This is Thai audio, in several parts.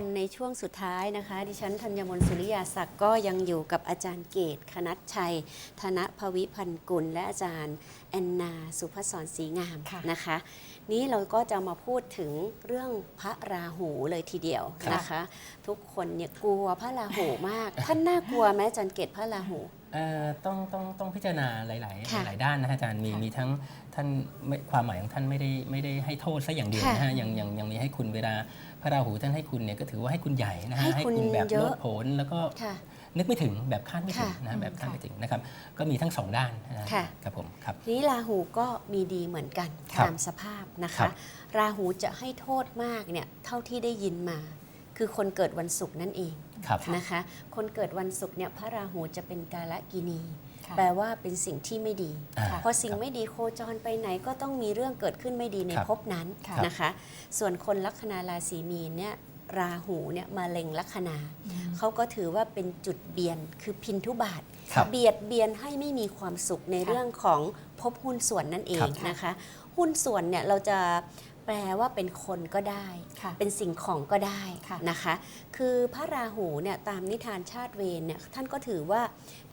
มในช่วงสุดท้ายนะคะ ดิฉันธัญมนต์สุริยาศักดิ์ก็ยังอยู่กับอาจารย์เกตคณัตชัย ธนภวิพันธ์กุล และอาจารย์แอนนา สุภศรศรีงามค่ะนะคะ นี้เราก็จะมาพูดถึงเรื่องพระราหูเลยทีเดียวค่ะนะคะ ทุกคนเนี่ยกลัวพระราหูมาก ท่านน่ากลัวไหมอาจารย์เกตพระราหูเอ่อต้องต้องต้องพิจารณาหลายค่ะๆหลายด้านนะฮะอาจารย์มีค่ะมีทั้งท่านไม่ความหมายของท่านไม่ได้ไม่ได้ให้โทษซะอย่างเดียวค่ะนะฮะยังยังยังมีให้คุณเวลา พระราหูท่านให้คุณเนี่ยก็ถือว่าให้คุณใหญ่นะฮะให้คุณแบบเยโลอะดโผนแล้วก็ค่ะนึกไม่ถึงแบบคาดไม่ถึงค่ะนะฮะแบบอืมคาดไม่ค่ะถึงนะครับก็มีทั้งสองด้านนะฮะค่ะครับผมครับทีนี้ราหูก็มีดีเหมือนกันครับตามสภาพนะครัคะบราหูจะให้โทษมากเนี่ยเท่าที่ได้ยินมา คือคนเกิดวันศุกร์นั่นเองครับนะคะ คนเกิดวันศุกร์เนี่ยพระราหูจะเป็นกาลกินีค่ะ แปลว่าเป็นสิ่งที่ไม่ดีอ่าพอสิ่งครับไม่ดีโคจรไปไหนก็ต้องมีเรื่องเกิดขึ้นไม่ดีในครับภพนั้นค่ะนะคะ ส่วนคนลัคนาราศีมีนเนี่ยราหูเนี่ยมาเล็งลัคนาเขาก็ถือว่าเป็นจุดเบียนคือพินทุบาทครับเบียดเบียนให้ไม่มีความสุขในค่ะเรื่องของภพหุ้นส่วนนั่นเองครับนะคะ หุ้นส่วนเนี่ยเราจะ แปลว่าเป็นคนก็ได้ค่ะเป็นสิ่งของก็ได้ค่ะนะคะ คือพระราหูเนี่ยตามนิทานชาติเวรเนี่ยท่านก็ถือว่า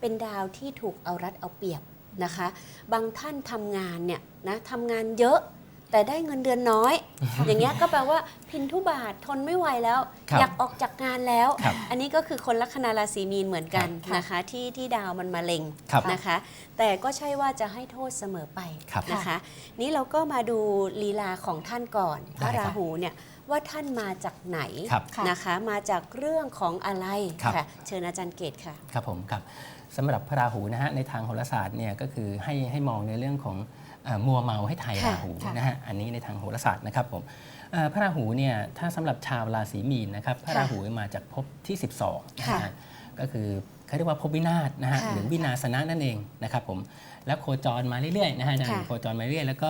เป็นดาวที่ถูกเอารัดเอาเปรียบนะคะ บางท่านทำงานเนี่ยนะทำงานเยอะ แต่ได้เงินเดือนน้อย อย่างเงี้ยก็แปลว่าพินทุบาททนไม่ไหวแล้ว ครับอยากออกจากงานแล้ว ครับอันนี้ก็คือคนลัคนาราศีมีนเหมือนกันครับนะคะที่ที่ดาวมันมาเล็งครับนะคะ แต่ก็ใช่ว่าจะให้โทษเสมอไปครับนะคะ นี้เราก็มาดูลีลาของท่านก่อนพระได้ครับราหูเนี่ยว่าท่านมาจากไหนครับค่ะนะคะ มาจากเรื่องของอะไรครับ ค่ะเชิญอาจารย์เกตค่ะ ครับผมครับสำหรับพระราหูนะฮะในทางโหราศาสตร์เนี่ยก็คือให้ให้มองในเรื่องของเอ่อ มัวเมาให้ไทยค่ะราหูค่ะนะฮะอันนี้ในทางโหราศาสตร์นะครับผมเอ่อพระราหูเนี่ยถ้าสำหรับชาวราศีมีนนะครับพระค่ะราหูมาจากภพที่ 12นะค่ะฮะก็คือเขาเรียกว่าภพวินาศนะฮะค่ะหรือวินาศนะนั่นเองนะครับผมแล้วโคจรมาเรื่อยๆนะฮะอาจารค่ะย์โคจรมาเรื่อยๆแล้วก็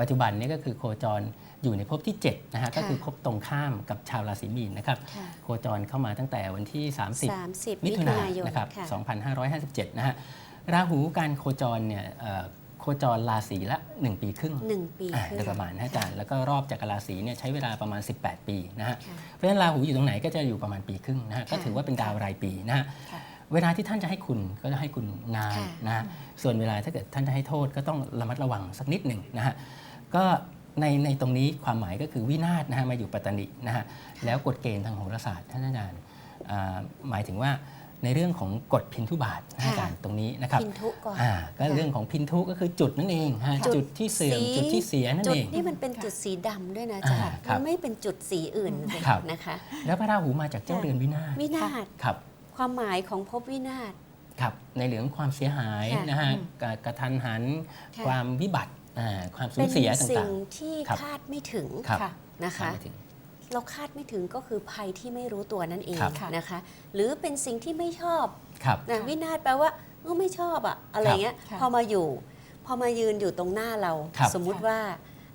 ปัจจุบันนี้ก็คือโคจรอยู่ในภพที่7นะฮะก็ค่ะคือภพตรงข้ามกับชาวราศีมีนนะครับค่ะโคจรเข้ามาตั้งแต่วันที่ 30 30มิมิถุถุนานายยนนนะครับค่ะ2557นะฮะราหูการโคจรเนี่ยเอ่อโคจรราศีละ1 ปีครึ่งหนึ่งปีอ่าครึ่โดงยประมาณนะอาจารย์แล้วก็รอบจากราศีเนี่ยใช้เวลาประมาณ 18 ปีนะฮะ ค่ะ เพราะฉะนั้นราหูอยู่ตรงไหนก็จะอยู่ประมาณปีครึ่งนะฮะก็ค่ะถือว่าเป็นดาวรายปีนะฮะค่ะเวลาที่ท่านจะให้คุณก็จะให้คุณนานค่ะนะฮะส่วนเวลาถ้าเกิดท่านจะให้โทษก็ต้องระมัดระวังสักนิดหนึ่งนะฮะก็ในในตรงนี้ความหมายก็คือวินาศนะฮะมาอยู่ปัตตานินะฮะแล้วกฎเกณฑ์ทางโหราศาสตร์ท่านอาจารย์อ่าหมายถึงว่า ในเรื่องของกฎพินทุบาทนะอาจารย์ตรงนี้นะครับพินทุก่อนอ่าก็เรื่องของพินทุก็คือจุดนั่นเองฮะจุดจุดที่เสื่อมสีจุดที่เสียนั่นจุดเองนี่มันเป็นจุดสีดำด้วยนะอาจ๊ะอ่าครัมับนไม่เป็นจุดสีอื่นเลยครับนะคะ แล้วพระราหูมาจากเจ้าค่ะเรือนวินาศวินาศครับ ความหมายของภพวินาศครับในเรื่องของความเสียหายค่ะนะฮะอืมกะกระทันหันค่ะความวิบัติอ่าความสูเป็ญนเสียสิ่ต่างงที่ครับคาดไม่ถึงๆครับค่ะนะคะไม่ถึง เราคาดไม่ถึงก็คือภัยที่ไม่รู้ตัวนั่นเองครับค่ะนะคะ หรือเป็นสิ่งที่ไม่ชอบครับนะค่ะวินาศแปลว่าเออไม่ชอบอะอะไรเงี้ยค่ะพอมาอยู่ พอมายืนอยู่ตรงหน้าเรา ครับ สมมุติว่า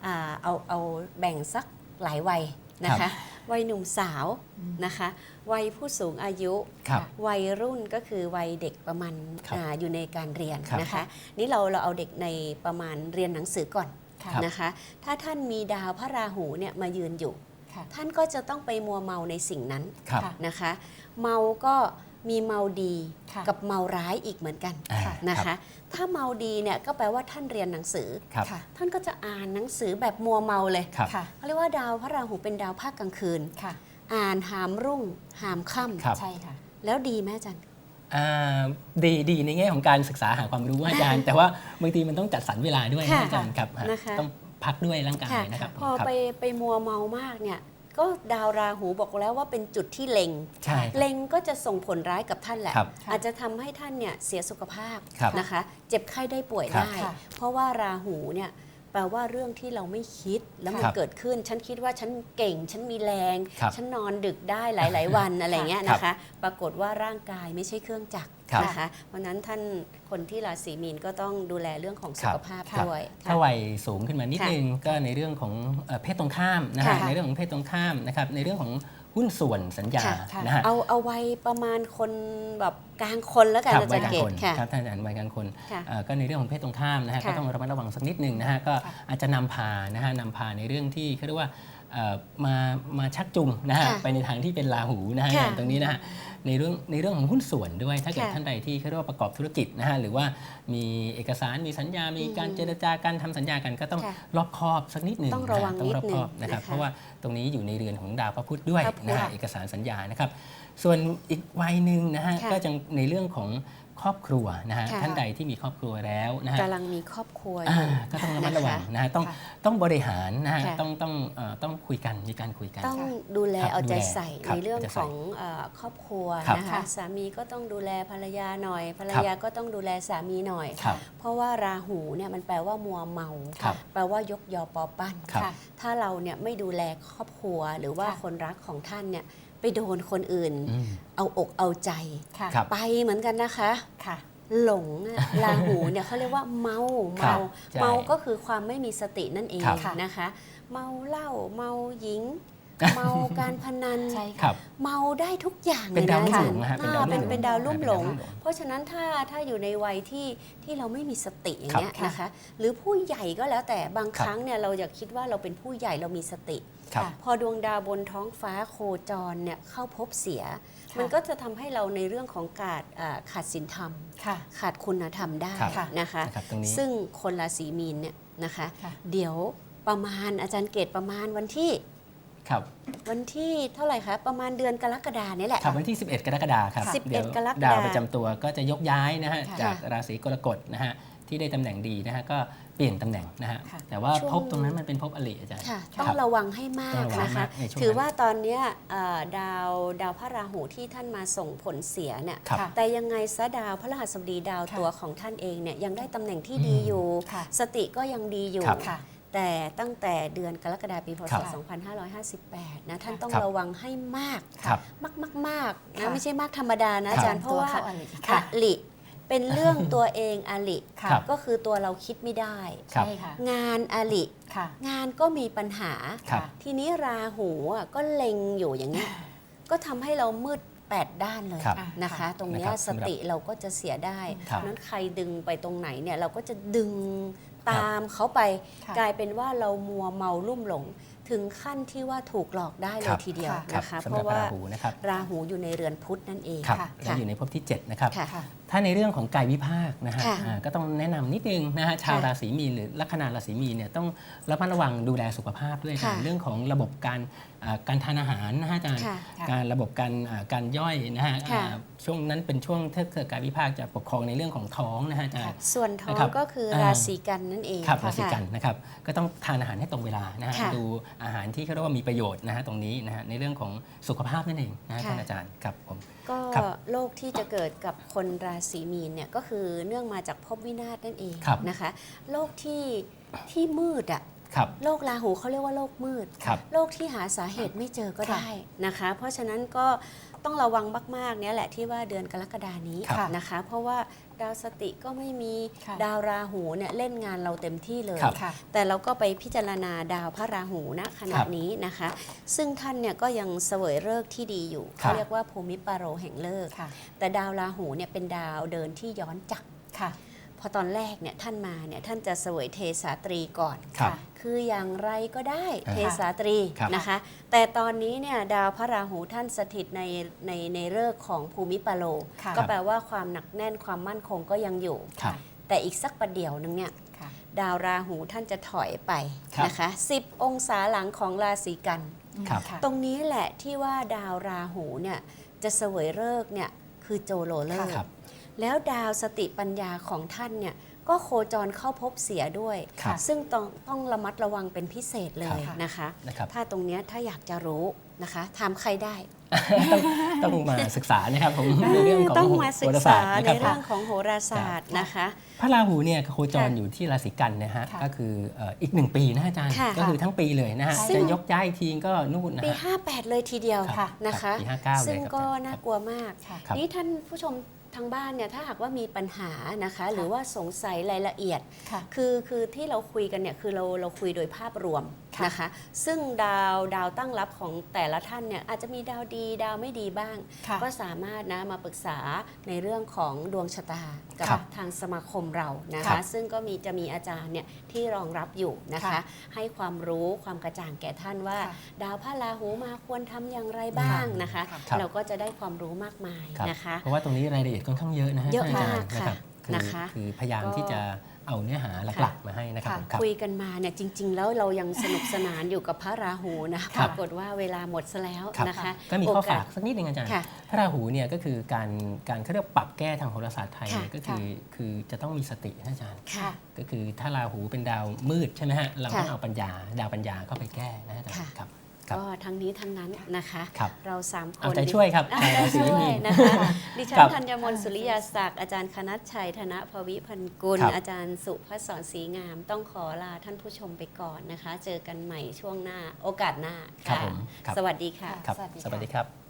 อ่าเอาเอาแบ่งสักหลายวัยนะครัคะบวัยหนุ่มสาวอืม นะคะ วัยผู้สูงอายุ ครับ วัยรุ่นก็คือวัยเด็กประมาณครับอาอยู่ในการเรียนครับ นะคะ นี่เราเราเอาเด็กในประมาณเรียนหนังสือก่อนค่ะ นะคะ ถ้าท่านมีดาวพระราหูเนี่ยมายืนอยู่ค่ะ ท่านก็จะต้องไปมัวเมาในสิ่งนั้นครับค่ะนะคะ เมาก็มีเมาดีค่ะกับเมาร้ายอีกเหมือนกันอ่านะครัคะบถ้าเมาดีเนี่ยก็แปลว่าท่านเรียนหนังสือครับค่ะท่านก็จะอ่านหนังสือแบบมัวเมาเลยครับค่ะเขาเรียกว่าดาวพระราหูเป็นดาวภาคกลางคืนค่ะอ่านหามรุ่งหามค่ครับใช่ค่ะำแล้วดีไหมอาจารย์อ่าดีดีในแง่ของการศึกษาหาความรู้อาจารย์ แต่ว่าบางทีมันต้องจัดสรรเวลาด้วยค่ะนะอาจารย์ครับฮะนะคะต้อง พักด้วยร่างกายค่ะนะครับพอครับ ไปไปมัวเมามากเนี่ย ก็ดาวราหูบอกแล้วว่าเป็นจุดที่เล็ง ใช่ครับ เล็งก็จะส่งผลร้ายกับท่านแหละ ครับอาจจะทำให้ท่านเนี่ยเสียสุขภาพครับนะคะ เจ็บไข้ได้ป่วยครับได้ ค่ะ เพราะว่าราหูเนี่ย แปลว่าเรื่องที่เราไม่คิดแล้วมันครับเกิดขึ้น ฉันคิดว่าฉันเก่ง ฉันมีแรง ครับฉันนอนดึกได้หลาย ๆ วันอะไรเงี้ยครับนะคะ ปรากฏว่าร่างกายไม่ใช่เครื่องจักรครับ นะคะเพราะฉะนั้นท่านคนที่ราศีมีนก็ต้องดูแลเรื่องของสุครับขภาพครับด้วยถ้าวัยสูงขึ้นมานิดค่ะนึงก็ในเรื่องของเอ่อเพศตรงข้ามนะฮะค่ะในเรื่องของเพศตรงข้ามนะครับในเรื่องของ หุ้นส่วนสัญญาค่ะค่ะนะฮะเอาเอาไว้ประมาณคนแบบกลางคนแล้วกันครับอาวัจายรกลาย์งเกคตนค่ะครับท่านอาจารย์วัยกลางคนค่ะเอ่อก็ในเรื่องของเพศตรงข้ามนะฮะค่ะก็ต้องระมัดระวังสักนิดหนึ่งนะฮะก็ค่ะอาจจะนำพานะฮะนำพาในเรื่องที่เขาเรียกว่าเอ่อ มามาชักจูงนะฮะค่ะไปในทางที่เป็นราหูนะฮะค่ะอย่างตรงนี้นะฮะในเรื่องในเรื่องของหุ้นส่วนด้วย ถ้าเกิดค่ะท่านใดที่เขาเรียกว่าประกอบธุรกิจนะฮะหรือว่ามีเอกสารมีสัญญา มีการอืมเจรจาการทำสัญญากันก็ต้องค่ะรอบคอบสักนิดหนึ่งต้องระวังนฮต้องรอบคอบนิดหนึ่งนะครับนะคะเพราะว่าตรงนี้อยู่ในเรือนของดาวพระพุธด้วยพระพุธนะฮะค่ะเอกสารสัญญานะครับ ส่วนอีกวัยหนึ่งนะฮะค่ะก็จะในเรื่องของ ครอบครัวนะฮะค่ะท่านใดที่มีครอบครัวแล้วนะฮะกำลังมีครอบครัวออ่ายู่ก็ต้องระมัดระวังนะคะนะฮะต้องค่ะต้องบริหารนะฮะค่ะต้องต้องเอ่อต้องคุยกันมีการคุยกันต้องค่ะดูแลครับเอาใจดูแลใส่ครับในเรื่องเอาใจขใส่องเออครอบครัวครับนะคะค่ะสามีก็ต้องดูแลภรรยาหน่อย ภรรครับยาก็ต้องดูแลสามีหน่อยครับเพราะว่าราหูเนี่ยมันแปลว่ามัวเมาครับแปลว่ายกยอปอปั้นครับค่ะถ้าเราเนี่ยไม่ดูแลครอบครัวหรือว่าค่ะคนรักของท่านเนี่ย ไปโดนคนอื่น อืม เอาอกเอาใจ ค่ะ ครับ ไปเหมือนกันนะคะ ค่ะ หลงอะราหูเนี่ยเขาเรียกว่าเมาครัเมาบใช่เมาก็คือความไม่มีสตินั่นเองครับค่ะนะคะ เมาเหล้าเมาหญิง เมาการพนันใช่คค่ะรับ เมาได้ทุกอย่างเป็นเลยดาวนะลุ่มหลงนะฮะอ่าเป็นเป็นดาวลุ่มหลงเป็นดาวลุ่มหลงเพราะฉะนั้นถ้าถ้าอยู่ในวัยที่ที่เราไม่มีสติอย่างเงี้ยครับ นะคะ หรือผู้ใหญ่ก็แล้วแต่บางครัคบรั้งเนี่ยเราอยากคิดว่าเราเป็นผู้ใหญ่เรามีสติ ครับค่ะพอดวงดาวบนท้องฟ้าโคจรเนี่ยเข้าพบเสีย ค่ะ มันก็จะทำให้เราในเรื่องของการอ่าขาดศีลธรรม ค่ะ ขาดคุณธรรมได้ครับ นะคะ นะครับตรงนี้ ซึ่งคนราศีมีนเนี่ยนะคะ ค่ะ เดี๋ยวประมาณอาจารย์เกตประมาณวันที่ ครับวันที่เท่าไหร่คะประมาณเดือนกรกฎาเนี่ยแหละ ครับวันที่ 11 กรกฎาคมครับ11เดี๋ยวกรกฎาคมดาวประจำตัวก็จะยกย้ายนะฮะค่ะจากราศีกรกฎนะฮะที่ได้ตำแหน่งดีนะฮะก็เปลี่ยนตำแหน่งนะฮะค่ะ แต่ว่าช่วงภพตรงนั้นมันเป็นภพอริอาจารย์ ค่ะคต้รัอบงระวังให้มากต้องระวังนะคะ มากในช่วงนั้นถือว่าตอนเนี้ยเอ่อดาวดาวพระราหูที่ท่านมาส่งผลเสียเนี่ยครับค่ะแต่ยังไงซะดาวพระรหัสบดีดาวค่ะตัวของท่านเองเนี่ยยังได้ตำแหน่งที่อืมดีอยู่ ค่ะ สติก็ยังดีอยู่ ครับ ค่ะ แต่ตั้งแต่เดือนกรกฎาคมปีพครัศบ2558 นะ ท่านต้องครับระวังให้มากครับมากมากมากๆนะค่ะไม่ใช่มากธรรมดานะอาจารย์เพราะว่าตัวเข้อริอค่ะลิเป็นเรื่องตัวเองอลิค่ะครับก็คือตัวเราคิดไม่ได้ครับใช่ค่ะงานอลิค่ะงานก็มีปัญหาครับทีนี้ราหูอะก็เล็งอยู่อย่างนี้ยก็ทำให้เรามืดแปดด้านเลยครับนะคะ ตรงเนี้ยนะครับสติเราก็จะเสียได้ครับนั้นใครดึงไปตรงไหนเนี่ยเราก็จะดึง ตามเขาไปค่ะกลายเป็นว่าเรามัวเมาลุ่มหลง ถึงขั้นที่ว่าถูกหลอกได้เลครัยบทีเดียวครับนะคะสำเพหรับราะว่าราหูนะครับราหูอยู่ในเรือนพุธนั่นเองครับค่ะและอยู่ในภพที่7นะครับค่ะค่ะ ถ้าในเรื่องของกายวิภาคนะฮะค่ะอ่าก็ต้องแนะนำนิดนึงนะฮะชาวค่ะราศีมีนหรือลัคนาราศีมีนเนี่ยต้องระมัดระวังดูแลสุขภาพด้วยค่ะนะเรื่องของระบบการอ่าการทานอาหารนะฮะอาจารย์ค่ะค่ะการระบบการอ่าการย่อยนะฮะค่ะอ่าช่วงนั้นเป็นช่วงถ้าเกิดกายวิภาคจะปกครองในเรื่องของท้องนะฮะอาจารย์ส่วนท้องนะครับก็คืออ่าราศีกันนั่นเองครับค่ะราศีกันนะครับก็ต้องทานอาหารให้ตรงเวลานะฮะค่ะดูอาหารที่เขาเรียกว่ามีประโยชน์นะฮะตรงนี้นะฮะในเรื่องของสุขภาพนั่นเองนะฮะค่ะท่านอาจารย์ครับผมก็ครับโรคที่จะเกิดกับคนราศีมีนเนี่ยก็คือเนื่องมาจากภพวินาศนั่นเองครับนะคะโรคที่ที่มืดอะ ครับ โรคราหูเขาเรียกว่าโรคมืด ครับ โรคที่หาสาเหตุไม่เจอก็ค่ะได้นะคะ เพราะฉะนั้นก็ต้องระวังมากๆเนี่ยแหละที่ว่าเดือนกรกฎานี้ครับนะคะ เพราะว่าดาวสติก็ไม่มีค่ะดาวราหูเนี่ยเล่นงานเราเต็มที่เลย ครับ ค่ะ แต่เราก็ไปพิจารณาดาวพระราหูณขณะครับนี้นะคะ ซึ่งท่านเนี่ยก็ยังเสวยเลิกษ์ที่ดีอยู่ครัเขาบเรียกว่าภูมิปาโรแห่งเลิกษ์ค่ะ แต่ดาวราหูเนี่ยเป็นดาวเดินที่ย้อนจักร ค่ะ พอตอนแรกเนี่ยท่านมาเนี่ยท่านจะเสวยเทสาตรีก่อนครับ คืออย่างไรก็ได้อ่าเทสาตรีครับ นะคะ แต่ตอนนี้เนี่ยดาวพระราหูท่านสถิตในในในเลิกษ์ของภูมิปาโล ค่ะ ก็แปลว่าความหนักแน่นความมั่นคงก็ยังอยู่ ครับ แต่อีกสักประเดี๋ยวหนึงเนี่ยค่ะ ดาวราหูท่านจะถอยไปครับ นะคะ 10 องศาหลังของราศีกัน ครับค่ะตรงนี้แหละที่ว่าดาวราหูเนี่ยจะเสวยเลิกษ์เนี่ยคือโจโลเลิกษ์ครับ แล้วดาวสติปัญญาของท่านเนี่ยก็โคจรเข้าพบเสียด้วย ครับซึ่งต้องต้องระมัดระวังเป็นพิเศษเลยครับ นะคะ นะครับ ถ้าตรงเนี้ยถ้าอยากจะรู้นะคะถามใครได้ ต้องต้องมาศึกษานะครับผมในเรื่องของต้องมาศึโหกราศาษาสตร์นะในครับเรื่องของโหราศาสตร์นะคะ พระราหูเนี่ยโคจรค่ะอยู่ที่ราศีกันนะฮะค่ะ ก็คือเอ่ออีกหนึ่งปีนะฮะอาจารย์ ค่ะก็คือทั้งปีเลยนะฮะซึ่ง จะยกย้ายอีกทีก็นู่นนะปี ฮะ 58 เลยทีเดียวครับนะคะ ปี59เลยซึ่งครับก็อาจารย์น่ากลัวมาก ค่ะ ครับนี่ท่านผู้ชม ทางบ้านเนี่ยถ้าหากว่ามีปัญหานะคะ หรือว่าสงสัยรายละเอียด ค่ะคือคือที่เราคุยกันเนี่ยคือเราเราคุยโดยภาพรวมค่ะนะคะ ซึ่งดาวดาวตั้งรับของแต่ละท่านเนี่ยอาจจะมีดาวดีดาวไม่ดีบ้าง ค่ะก็สามารถนะมาปรึกษาในเรื่องของดวงชะตากับครับทางสมาคมเรานะครัคะ บซึ่งก็มีจะมีอาจารย์เนี่ยที่รองรับอยู่นะคะ ค่ะให้ความรู้ความกระจ่างแก่ท่านว่า ค่ะดาวพระราหูมาควรทำอย่างไรบ้างนะคะค่ะครับ เราก็จะได้ความรู้มากมายครับนะคะ เพราะว่าตรงนี้รายละเอียดค่อนข้างเยอะนะฮะเยอะท่านอาจารมากย์นะครับค่ะนะคะคือพยายามก็ที่จะเอาเนื้อหาหลักค่ะๆมาให้นะครับค่ะผมครับคุยกันมาเนี่ยจริง ๆ แล้วเรายังสนุกสนานอยู่กับพระราหูนะคปรับรากฏว่าเวลาหมดซะแล้วครับนะคะก็มีข้อโกาฝาสกสักนิดนึงอาจารย์ค่ะพระราหูเนี่ยก็คือการการเขาเรียกปรับแก้ทางโหราศาสตร์ไทยเนี่ยค่ะก็คือคือจะต้องมีสตินะอาจารย์ค่ะก็คือถ้าราหูเป็นดาวมืดใช่ไหมฮะเราต้องค่ะเอาปัญญาดาวปัญญาเข้าไปแก้นะอาจารย์ค่ะครับครับ ก็ทั้งนี้ทั้งนั้นนะคะ ครับเราสามคนเอาใจช่วยครับอะในใจราศีช่วยมีนนะคะดิฉัคนรับธัญมนต์สุริยาศักดิ์อาจารย์คณัชชัยธนภวิพันธ์กุล ครับ อาจารย์สุพศรศรีงาม ต้องขอลาท่านผู้ชมไปก่อนนะคะ เจอกันใหม่ช่วงหน้าโอกาสหน้าครับค่ะผมครับสวัสดีค่ะ ครับ สวัสดีค่ะสวัสดีครับ